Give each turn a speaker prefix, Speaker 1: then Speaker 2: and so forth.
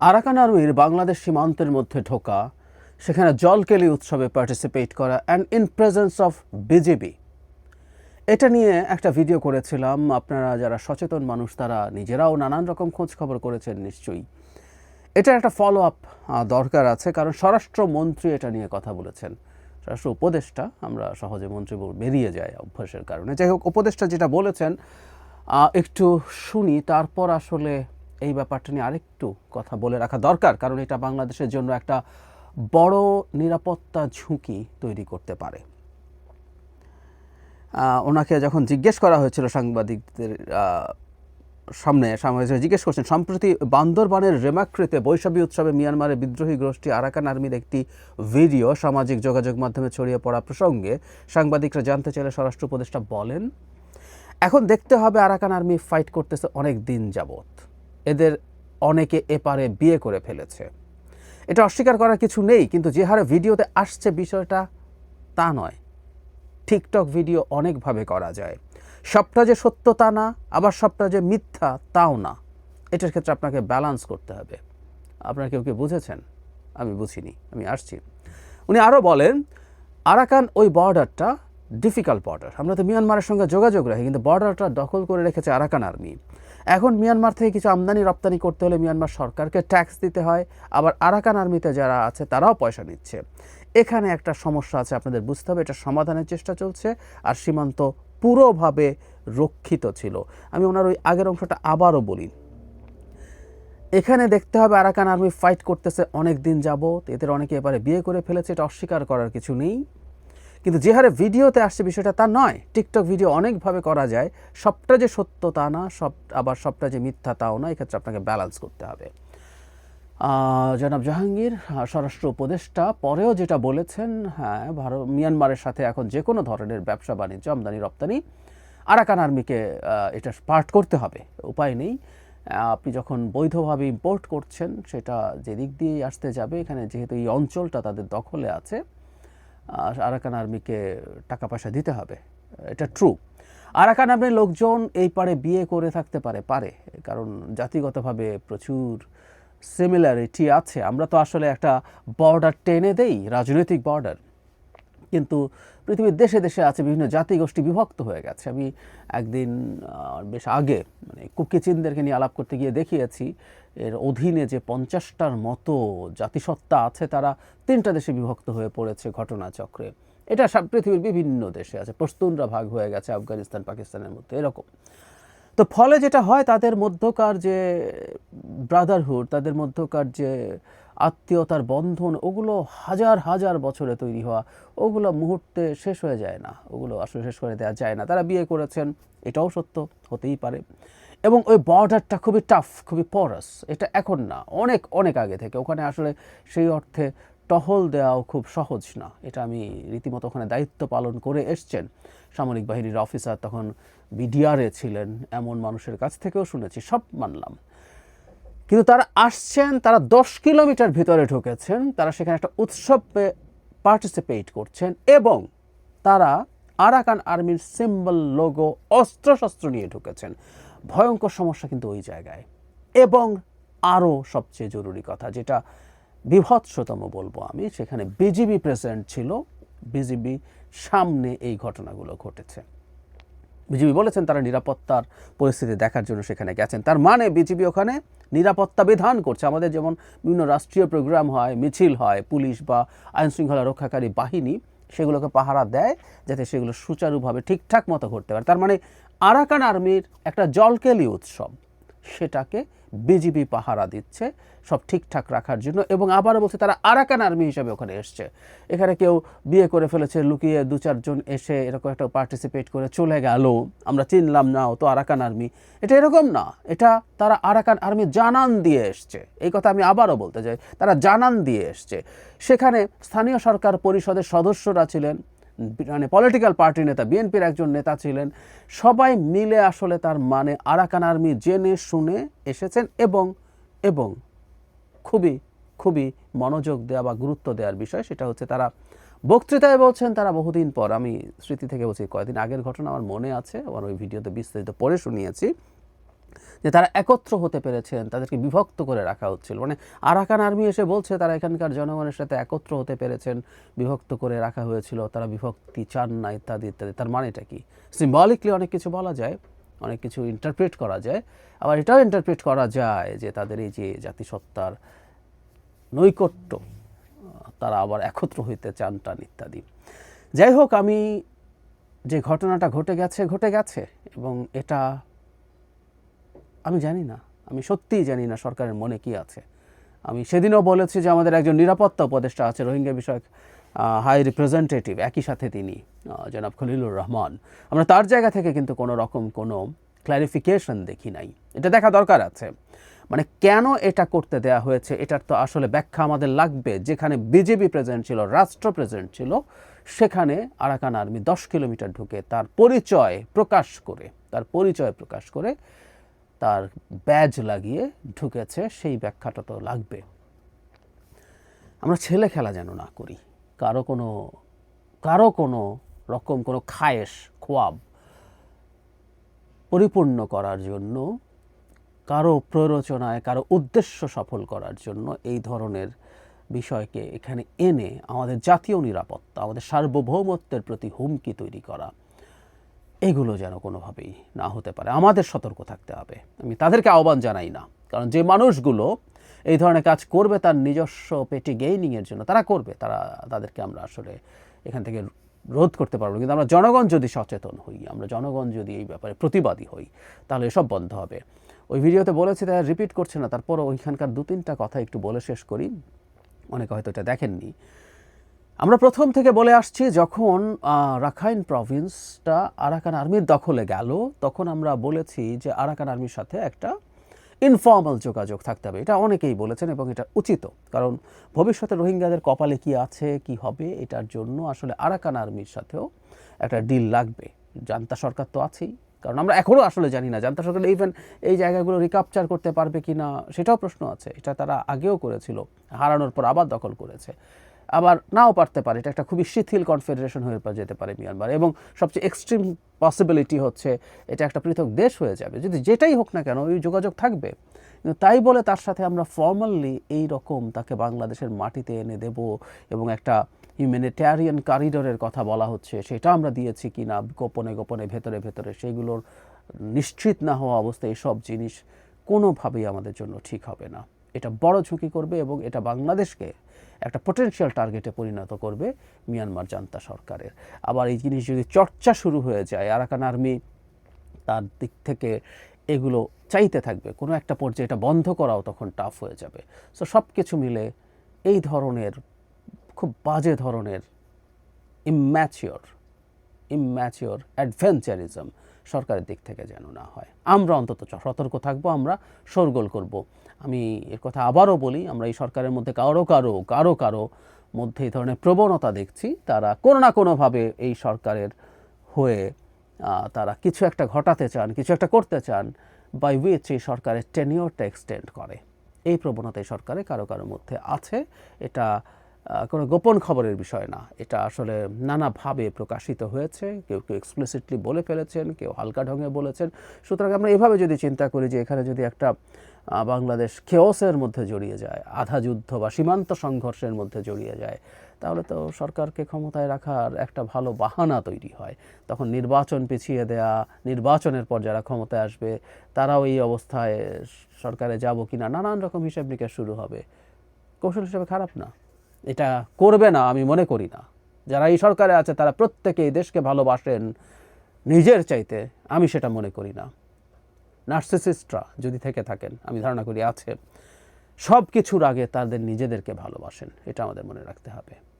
Speaker 1: Arakan আর্মির বাংলাদেশ সীমান্তের মধ্যে ঢোকা, সেখানে জলকেলি উৎসবে পার্টিসিপেট করা and in presence of BJP এটা নিয়ে একটা ভিডিও করেছিলাম, আপনারা যারা সচেতন মানুষ তারা নিজেরাও নানান রকম খোঁজ খবর করেছেন নিশ্চয়ই। এটা একটা ফলো আপ দরকার আছে, কারণ স্বরাষ্ট্রমন্ত্রী এটা নিয়ে কথা বলেছেন। স্বরাষ্ট্র উপদেষ্টা, আমরা সহজে মন্ত্রী বেরিয়ে যায় অভ্যাসের কারণে। যাই হোক, উপদেষ্টা যেটা বলেছেন একটু শুনি, তারপর আসলে এই ব্যাপারটা নিয়ে আরেকটু কথা বলে রাখা দরকার, কারণ এটা বাংলাদেশের জন্য একটা বড় নিরাপত্তা ঝুঁকি তৈরি করতে পারে। ওনাকে যখন জিজ্ঞেস করা হয়েছিল সাংবাদিকদের সামনে সাংবাদিকরা জিজ্ঞেস করছেন, সম্প্রতি বান্দরবানের রেমাকৃতে বৈশাখী উৎসবে মিয়ানমারের বিদ্রোহী গোষ্ঠী আরাকান আর্মির একটি ভিডিও সামাজিক যোগাযোগ মাধ্যমে ছড়িয়ে পড়া প্রসঙ্গে সাংবাদিকরা জানতে চাইলে স্বরাষ্ট্র উপদেষ্টা বলেন, এখন দেখতে হবে আরাকান আর্মি ফাইট করতেছে অনেক দিন যাবত এদের অনেকে এপারে বিয়ে করে ফেলেছে। এটা অস্বীকার করার কিছু নেই, কিন্তু যে হারে ভিডিওতে আসছে বিষয়টা তা নয়। টিকটক ভিডিও অনেকভাবে করা যায়। সবটা যে সত্য তা না, আবার সবটা যে মিথ্যা তাও না। এটার ক্ষেত্রে আপনাকে ব্যালান্স করতে হবে। আপনারা কেউ কেউ বুঝেছেন? আমি বুঝিনি, আমি আসছি। উনি আরও বলেন, আরাকান ওই বর্ডারটা ডিফিকাল্ট বর্ডার আমরা তো মিয়ানমারের সঙ্গে যোগাযোগ রাখি, কিন্তু বর্ডারটা দখল করে রেখেছে আরাকান আর্মি। এখন মিয়ানমার থেকে কিছু আমদানি রপ্তানি করতে হলে মিয়ানমার সরকারকে ট্যাক্স দিতে হয়। আবার আরাকান আর্মিতে যারা আছে, তারাও পয়সা নিচ্ছে। এখানে একটা সমস্যা আছে, আপনাদের বুঝতে হবে, এটা সমাধানের চেষ্টা চলছে আর সীমান্ত পুরোভাবে রক্ষিত ছিল। আমি ওনার ওই আগের অংশটা আবারও বলি। এখানে দেখতে হবে আরাকান আর্মি ফাইট করতেছে অনেক দিন যাবত এদের অনেকে এবারে বিয়ে করে ফেলেছে, এটা অস্বীকার করার কিছু নেই। কিন্তু যে হারে ভিডিওতে আসছে বিষয়টা তা নয়, টিকটক ভিডিও অনেকভাবে করা যায়, সবটা যে সত্য তা না, সব, আবার সবটা যে মিথ্যা তাও না, এক্ষেত্রে আপনাকে ব্যালেন্স করতে হবে। জনাব জাহাঙ্গীর স্বরাষ্ট্র উপদেষ্টা, পরেও যেটা বলেছেন হ্যাঁ ভারত, মিয়ানমারের সাথে এখন যে কোনো ধরনের ব্যবসা বাণিজ্য, আমদানি, রপ্তানি, আরাকান আর্মিকে এটা পার্ট করতে হবে, উপায় নেই। আপনি যখন বৈধভাবে ইম্পোর্ট করছেন, সেটা যেদিক দিয়েই আসতে যাবে, এখানে যেহেতু এই অঞ্চলটা তাদের দখলে আছে আরাকান আর্মিকে টাকা পয়সা দিতে হবে। এটা ট্রু আরাকান আর্মির লোকজন এই পারে বিয়ে করে থাকতে পারে পারে। কারণ জাতিগতভাবে প্রচুর সিমিলারিটি আছে। আমরা তো আসলে একটা বর্ডার টেনে দেই, রাজনৈতিক বর্ডার কিন্তু পৃথিবীর দেশে দেশে আছে, বিভিন্ন জাতিগোষ্ঠী বিভক্ত হয়ে গেছে। আমি একদিন বেশ আগে মানে কুকি চীনদেরকে নিয়ে আলাপ করতে গিয়ে দেখিয়েছি, এর অধীনে যে পঞ্চাশটার মতো জাতিসত্তা আছে, তারা তিনটা দেশে বিভক্ত হয়ে পড়েছে ঘটনাচক্রে। এটা সব পৃথিবীর বিভিন্ন দেশে আছে, পশতুনরা ভাগ হয়ে গেছে, আফগানিস্তান, পাকিস্তানের মধ্যে, এরকম। তো ফলে যেটা হয়, তাদের মধ্যকার যে ব্রাদারহুড তাদের মধ্যকার যে আত্মীয়তার বন্ধন, ওগুলো হাজার হাজার বছরে তৈরি হওয়া, ওগুলো মুহূর্তে শেষ হয়ে যায় না, ওগুলো আসলে শেষ করে দেওয়া যায় না। তারা বিয়ে করেছেন, এটাও সত্য, হতেই পারে। এবং ওই বর্ডারটা খুবই টাফ খুবই পরাস এটা এখন না, অনেক অনেক আগে থেকে। ওখানে আসলে সেই অর্থে টহল দেওয়াও খুব সহজ না, এটা আমি রীতিমতো ওখানে দায়িত্ব পালন করে এসছেন। সামরিক বাহিনীর অফিসার তখন বিডিআরে ছিলেন, এমন মানুষের কাছ থেকেও শুনেছি, সব মানলাম। কিন্তু তারা আসছেন, তারা দশ কিলোমিটার ভিতরে ঢুকেছেন, তারা সেখানে একটা উৎসবে পার্টিসিপেট করছেন এবং তারা আরাকান আর্মির সিম্বল লোগো অস্ত্রশস্ত্র নিয়ে ঢুকেছেন। ভয়ঙ্কর সমস্যা কিন্তু ওই জায়গায়। এবং আরও সবচেয়ে জরুরি কথা, যেটা বিভৎসতম বলব আমি, সেখানে বিজিবি প্রেসিডেন্ট ছিল, বিজিবি সামনে এই ঘটনাগুলো ঘটেছে। বিজিবি বলেছেন তারা নিরাপত্তার পরিস্থিতি দেখার জন্য সেখানে গেছেন। তার মানে বিজিবি ওখানে নিরাপত্তা বিধান করছে। আমাদের যেমন বিভিন্ন রাষ্ট্রীয় প্রোগ্রাম হয়, মিছিল হয়, পুলিশ বা আইন শৃঙ্খলা রক্ষাকারী বাহিনী সেগুলোকে পাহারা দেয় যাতে সেগুলো সুচারুভাবে ঠিকঠাক মতো ঘটতে পারে। তার মানে আরাকান আর্মির একটা জলকেলি উৎসব, সেটাকে বিজিবি পাহারা দিচ্ছে, সব ঠিকঠাক রাখার জন্য। এবং আবারও বলছে তারা আরাকান আর্মি হিসাবে ওখানে এসছে। এখানে কেউ বিয়ে করে ফেলেছে, লুকিয়ে দু চারজন এসে এরকম একটা পার্টিসিপেট করে চলে গেল। আমরা চিনলাম না, ও তো আরাকান আর্মি। এটা এরকম না, এটা তারা আরাকান আর্মি জানান দিয়ে এসছে। এই কথা আমি আবারও বলতে চাই, তারা জানান দিয়ে এসছে। সেখানে স্থানীয় সরকার পরিষদের সদস্যরা ছিলেন মানে পলিটিক্যাল পার্টির নেতা বিএনপির একজন নেতা ছিলেন। সবাই মিলে আসলে তার মানে আরাকান আর্মি জেনে শুনে এসেছেন এবং এবং খুবই খুবই মনোযোগ দেওয়া বা গুরুত্ব দেওয়ার বিষয় সেটা হচ্ছে তারা বক্তৃতায় বলছেন, তারা বহুদিন পর, আমি স্মৃতি থেকে বলছি কয়েকদিন আগের ঘটনা আমার মনে আছে, আমার ওই ভিডিওতে বিস্তারিত পরে শুনিয়েছি। যে তারা একত্র হতে পেরেছেন তাদেরকে বিভক্ত করে রাখা হচ্ছিল। মানে আরাকান আর্মি এসে বলছে, তারা এখানকার জনগণের সাথে একত্র হতে পেরেছেন, বিভক্ত করে রাখা হয়েছিল, তারা বিভক্তি চান না, ইত্যাদি ইত্যাদি। তার মানেটা কি? সিম্বলিকলি অনেক কিছু বলা যায়, অনেক কিছু ইন্টারপ্রেট করা যায়, আবার এটাও ইন্টারপ্রেট করা যায় যে তাদের এই যে জাতিসত্তার নৈকট্য, তারা আবার একত্র হইতে চান, টান, ইত্যাদি। যাই হোক, আমি যে ঘটনাটা ঘটে গেছে ঘটে গেছে, এবং এটা আমি জানি না, আমি সত্যিই জানি না সরকারের মনে কি আছে। আমি সেদিনও বলেছি যে আমাদের একজন নিরাপত্তা উপদেষ্টা আছে, রোহিঙ্গা বিষয়ক হাই রিপ্রেজেন্টেটিভ একই সাথে তিনি জনাব খলিলুর রহমান। আমরা তার জায়গা থেকে কিন্তু কোনো রকম কোনো ক্ল্যারিফিকেশন দেখি নাই। এটা দেখা দরকার আছে। মানে কেন এটা করতে দেয়া হয়েছে, এটার তো আসলে ব্যাখ্যা আমাদের লাগবে। যেখানে বিজেপি প্রেজেন্ট ছিল, রাষ্ট্র প্রেজেন্ট ছিল, সেখানে আরাকান আর্মি দশ কিলোমিটার ঢুকে তার পরিচয় প্রকাশ করে, তার পরিচয় প্রকাশ করে তার ব্যাজ লাগিয়ে ঢুকেছে, সেই ব্যাখ্যাটা তো লাগবে। আমরা ছেলে খেলা যেন না করি। কারও কোনো কারও কোনো রকম কোনো খায়েশ, খোয়াব পরিপূর্ণ করার জন্য, কারও প্ররোচনায়, কারও উদ্দেশ্য সফল করার জন্য এই ধরনের বিষয়কে এখানে এনে আমাদের জাতীয় নিরাপত্তা, আমাদের সার্বভৌমত্বের প্রতি হুমকি তৈরি করা এগুলো যেন কোনোভাবেই না হতে পারে। আমাদের সতর্ক থাকতে হবে। আমি তাদেরকে আহ্বান জানাই না। কারণ যে মানুষগুলো এই ধরনের কাজ করবে তার নিজস্ব পেটি গেইনিংয়ের জন্য তারা করবে, তারা তাদেরকে আমরা আসলে এখান থেকে রোধ করতে পারব। কিন্তু আমরা জনগণ যদি সচেতন হই, আমরা জনগণ যদি এই ব্যাপারে প্রতিবাদী হই, তাহলে এসব বন্ধ হবে। ওই ভিডিওতে বলেছি, তারা রিপিট করছে না। তারপর ওইখানকার দু তিনটা কথা একটু বলে শেষ করি। অনেকে হয়তো এটা দেখেননি। আমরা প্রথম থেকে বলে আসছি, যখন রাখাইন প্রভিন্সটা আরাকান আর্মির দখলে গেল, তখন আমরা বলেছি যে আরাকান আর্মির সাথে একটা ইনফর্মাল যোগাযোগ থাকতে হবে। এটা অনেকেই বলেছেন এবং এটা উচিত। কারণ ভবিষ্যতে রোহিঙ্গাদের কপালে কি আছে, কি হবে, এটার জন্য আসলে আরাকান আর্মির সাথেও একটা ডিল লাগবে। জান্তা সরকার তো আছেই। কারণ আমরা এখনও আসলে জানি না, জান্তা সরকার ইভেন এই জায়গাগুলো রিকাপচার করতে পারবে কি না সেটাও প্রশ্ন আছে। এটা তারা আগেও করেছিল, হারানোর পর আবার দখল করেছে। আবার নাও পারতে পারে। এটা একটা খুবই শিথিল কনফেডারেশন হয়ে যেতে পারে মিয়ানমার। এবং সবচেয়ে এক্সট্রিম পসিবিলিটি হচ্ছে এটা একটা পৃথক দেশ হয়ে যাবে। যদি যেটাই হোক না কেন, ওই যোগাযোগ থাকবে। তাই বলে তার সাথে আমরা ফর্মালি এই রকম তাকে বাংলাদেশের মাটিতে এনে দেব এবং একটা হিউম্যানিটেরিয়ান করিডোরের কথা বলা হচ্ছে, সেটা আমরা দিয়েছি কি না গোপনে গোপনে, ভেতরে ভেতরে, সেগুলোর নিশ্চিত না হওয়া অবস্থায় এসব জিনিস কোনোভাবেই আমাদের জন্য ঠিক হবে না। এটা বড় ঝুঁকি করবে এবং এটা বাংলাদেশকে একটা পোটেনশিয়াল টার্গেটে পরিণত করবে মিয়ানমার জান্তা সরকারের। আবার এই জিনিস যদি চর্চা শুরু হয়ে যায়, আরাকান আর্মি তার দিক থেকে এগুলো চাইতে থাকবে, কোনো একটা পর্যায়ে এটা বন্ধ করাও তখন টাফ হয়ে যাবে। সো সব কিছু মিলে এই ধরনের, খুব বাজে ধরনের ইম্যাচিওর ইম্যাচিওর অ্যাডভেঞ্চারিজম সরকারের দিক থেকে যেন না হয়। আমরা অন্তত সতর্ক থাকব, আমরা শোরগোল করব। আমি এর কথা আবারও বলি, আমরা এই সরকারের মধ্যে কারও কারও কারও কারও মধ্যে এই ধরনের প্রবণতা দেখছি। তারা কোনো না কোনোভাবে এই সরকারের হয়ে তারা কিছু একটা ঘটাতে চান, কিছু একটা করতে চান বাই উইচ এই সরকারের টেনিওরটা এক্সটেন্ড করে। এই প্রবণতা এই সরকারে কারও কারও মধ্যে আছে। এটা কোনো গোপন খবরের বিষয় না। এটা আসলে নানাভাবে প্রকাশিত হয়েছে। কেউ কেউ এক্সপ্লিসিটলি বলে ফেলেছেন, কেউ হালকা ঢঙে বলেছেন। সুতরাং আমরা এভাবে যদি চিন্তা করি যে এখানে যদি একটা বাংলাদেশ খেওসের মধ্যে জড়িয়ে যায়, আধা যুদ্ধ বা সীমান্ত সংঘর্ষের মধ্যে জড়িয়ে যায়, তাহলে তো সরকারকে ক্ষমতায় রাখার একটা ভালো বাহানা তৈরি হয়। তখন নির্বাচন পিছিয়ে দেয়া, নির্বাচনের পর যারা ক্ষমতায় আসবে, তারাও এই অবস্থায় সরকারে যাব কিনা, নানান রকম হিসাব নিকাশ শুরু হবে। কৌশল হিসেবে খারাপ না। এটা করবে না, আমি মনে করি না। যারা এই সরকারে আছে, তারা প্রত্যেকেই দেশকে ভালোবাসেন। নিজের চাইতে আমি সেটা মনে করি না। নার্সিসিস্টরা যদি থেকে থাকেন, আমি ধারণা করি আছে। সব কিছুর আগে তাদের নিজেদেরকে ভালোবাসেন, এটা আমাদের মনে রাখতে হবে।